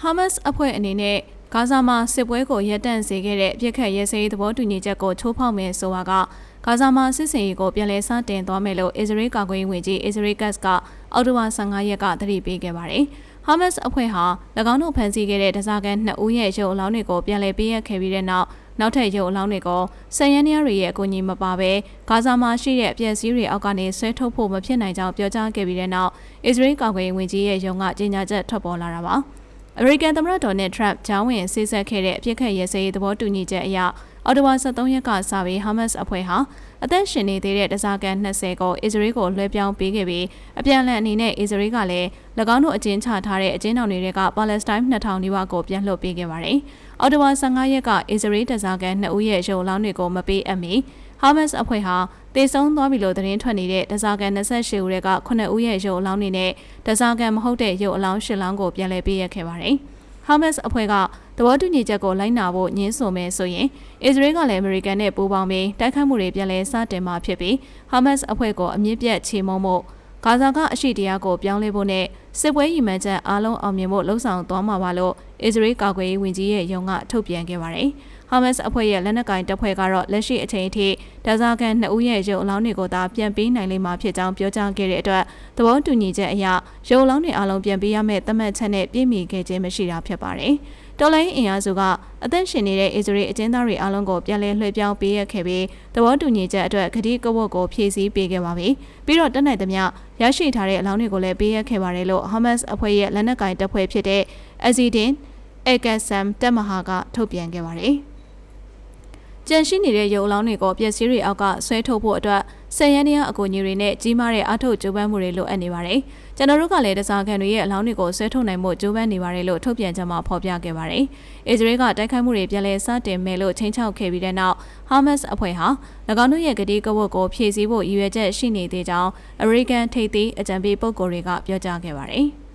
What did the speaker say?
ဟာမတ်စ်အဖွဲ့အနေနဲ့ဂါဇာမှာစစ်ပွဲကိုရပ်တန့်စေခဲ့တဲ့ပြစ်ခတ်ရဲစဲရေးသဘောတူညီချက်ကိုချိုးဖောက်မယ်ဆိုတာကဂါဇာမှာစစ်စင်ရေးကိုပြန်လည်စတင်သွားမယ်လို့အစ္စရေးကာကွယ်ရေးဝန်ကြီးအစ္စရေးကတ်ကအောက်တိုဘာ15ရက်ကသတိပေးခဲ့ပါတယ်။ဟာမတ်စ်အဖွဲ့ဟာ၎င်းတို့ဖမ်းဆီးခဲ့တဲ့ဒဇာကန်2ဦးရဲ့ရုပ်အလောင်းတွေကိုပြန်လည်ပေးအပ်ခဲ့ပြီးတဲ့နောက်နောက်ထပ်ရုပ်အလောင်းတွေကိုဆယ်ရန်နီယာတွေရဲ့အကူအညီမပါဘဲဂါဇာမှာရှိတဲ့အပြည့်စည်းတွေအောက်ကနေဆွဲထုတ်ဖို့မဖြစ်နိုင်ကြောင်းပြောကြားခဲ့ပြီးတဲ့နောက်အစ္စရေးကာကွယ်ရေးဝန်ကြီးရဲ့ရုံးကကြေညာချက်ထွက်ပေါ်လာတာပါ။ အမေရိကန်သမ္မတဒေါ်နယ်ထရန့်ဂျောင်းဝင်ဆေးဆက်ခဲ့တဲ့အပြစ်ခတ်ရဲစဲရေးသဘောတူညီချက်အရ အော်တိုဝါ73ရက်ကစပြီးဟာမတ်စ်အဖွဲ့ဟာအသက်ရှင်နေသေးတဲ့တစားကန်20ကိုအစ္စရေးကိုလွှဲပြောင်းပေးခဲ့ပြီးအပြန်အလှန်အနေနဲ့အစ္စရေးကလည်း၎င်းတို့အကျဉ်းချထားတဲ့အကျဉ်းတော်တွေကပါလက်စတိုင်း2000နီးပါးကိုပြန်လွှတ်ပေးခဲ့ပါတယ်။အော်တိုဝါ15ရက်ကအစ္စရေးတစားကန်2ဦးရဲ့ရုံလောင်းတွေကိုမပေးအပ်မီဟာမတ်စ်အဖွဲ့ဟာတေဆုံးသွားပြီလို့သတင်းထွက်နေတဲ့တစားကန်28ဦးက9ဦးရဲ့ရုပ်အလောင်းတွေနဲ့တစားကန်မဟုတ်တဲ့ရုပ်အလောင်း10လောင်းကိုပြန်လည်ပေးရခဲ့ပါတယ်။ဟာမတ်စ်အဖွဲ့က သဘောတူညီချက်ကိုလိုက်နာဖို့ညှင်းဆိုမယ်ဆိုရင်အစ္စရေးကလည်းအမေရိကန်နဲ့ပူးပေါင်းပြီးတိုက်ခတ်မှုတွေပြန်လည်စတင်မှာဖြစ်ပြီးဟာမတ်စ်အဖွဲ့ကိုအမြင့်ပြတ်ချေမှုန်းမှုဂါဇာကအရှိတရားကိုပြောင်းလဲဖို့နဲ့စစ်ပွဲရည်မှန်းချက်အားလုံးအောင်မြင်ဖို့လှုံ့ဆော်သွားမှာပါလို့အစ္စရေးကာကွယ်ရေးဝန်ကြီးရဲ့ရုံးကထုတ်ပြန်ခဲ့ပါတယ်။ဟာမတ်စ်အဖွဲ့ရဲ့လက်နက်ကင်တပ်ဖွဲ့ကတော့လက်ရှိအချိန်အထိဒါဇာကန်2ဦးရဲ့ရုပ်အလောင်းတွေကိုသာပြန်ပေးနိုင်လိမ့်မှာဖြစ်ကြောင်းပြောကြားခဲ့တဲ့အတွက်သဘောတူညီချက်အရရုပ်အလောင်းတွေအလုံးပြန်ပေးရမယ့်သတ်မှတ်ချက်နဲ့ပြည်မီခဲ့ခြင်းမရှိတာဖြစ်ပါတယ်။ တော်လိုင်းအင်အားစုကအသက်ရှင်နေတဲ့အစ္စရေးအကျဉ်းသားတွေအလုံးကိုပြန်လည်လွှဲပြောင်းပေးရခဲ့ပြီးသဘောတူညီချက်အတွက်ဂတိကဝတ်ကိုဖြည့်ဆည်းပေးခဲ့ပါပြီ။ပြီးတော့တနက်သမျှရရှိထားတဲ့အလောင်းတွေကိုလည်းပေးရခဲ့ပါတယ်လို့ဟာမတ်စ်အဖွဲ့ရဲ့လက်နက်ကင်တပ်ဖွဲ့ဖြစ်တဲ့အဇီဒင်အက်ကဆမ်တက်မဟာကထုတ်ပြန်ခဲ့ပါတယ်။ ကြန့်ရှိနေတဲ့ရုပ်အလောင်းတွေကိုပျက်စီးတွေအောက်ကဆွဲထုတ်ဖို့အတွက်ဆယ်ရန်နီးယားအကူအညီတွေနဲ့ကြီးမားတဲ့အထောက်ကြိုးပမ်းမှုတွေလိုအပ်နေပါတယ်။ကျွန်တော်တို့ကလည်းတစားခံတွေရဲ့အလောင်းတွေကိုဆွဲထုတ်နိုင်မှုကြိုးပမ်းနေပါတယ်လို့ထုတ်ပြန်ချက်မှာဖော်ပြခဲ့ပါတယ်။အစ္စရေးကတိုက်ခိုက်မှုတွေပြန်လည်စတင်မယ်လို့ချိန်ချောက်ခဲ့ပြီးတဲ့နောက်ဟာမတ်စ်အဖွဲ့ဟာ၎င်းတို့ရဲ့ကတိကဝတ်ကိုဖြည့်ဆည်းဖို့ရည်ရွယ်ချက်ရှိနေသေးကြောင်းအမေရိကန်ထိပ်သီးအကြံပေးပုဂ္ဂိုလ်တွေကပြောကြားခဲ့ပါတယ်။